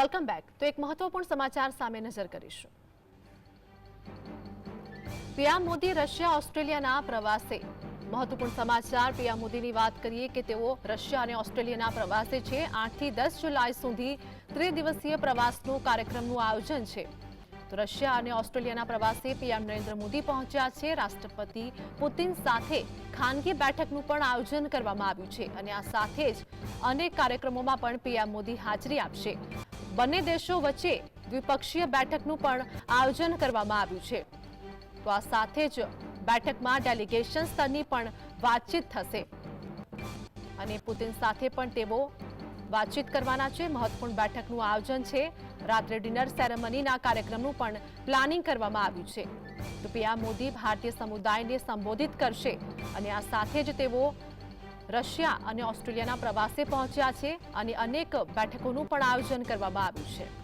Welcome back. તો એક મહત્વપૂર્ણ સમાચાર સામે નજર કરીશું. પીએમ મોદી રશિયા ઓસ્ટ્રેલિયાના પ્રવાસે. મહત્વપૂર્ણ સમાચાર પીએમ મોદીની વાત કરીએ કે તેઓ રશિયા અને ઓસ્ટ્રેલિયાના પ્રવાસે છે. આઠથી દસ જુલાઈ સુધી ત્રિદિવસીય પ્રવાસનું કાર્યક્રમનું આયોજન છે. તો રશિયા અને ઓસ્ટ્રેલિયાના પ્રવાસે પીએમ નરેન્દ્ર મોદી પહોંચ્યા છે. રાષ્ટ્રપતિ પુતિન સાથે ખાનગી બેઠકનું પણ આયોજન કરવામાં આવ્યું છે અને આ સાથે જ અનેક કાર્યક્રમોમાં પણ પીએમ મોદી હાજરી આપશે. બંને દેશો વચ્ચે દ્વિપક્ષીય બેઠકનું પણ આયોજન કરવામાં આવ્યું છે. તો આ સાથે જ બેઠકમાં ડેલિગેશન સ્તરની પણ વાતચીત થશે. અને પુતિન સાથે પણ તેઓ વાતચીત કરવાના છે. મહત્વપૂર્ણ બેઠકનું આયોજન છે. રાત્રે ડિનર સેરેમનીના કાર્યક્રમનું પણ પ્લાનિંગ કરવામાં આવ્યું છે. તો પીએમ મોદી ભારતીય સમુદાયને સંબોધિત કરશે અને આ સાથે જ તેઓ રશિયા અને ઓસ્ટ્રેલિયાના પ્રવાસે પહોંચ્યા છે અને અનેક બેઠકોનું પણ આયોજન કરવામાં આવ્યું છે.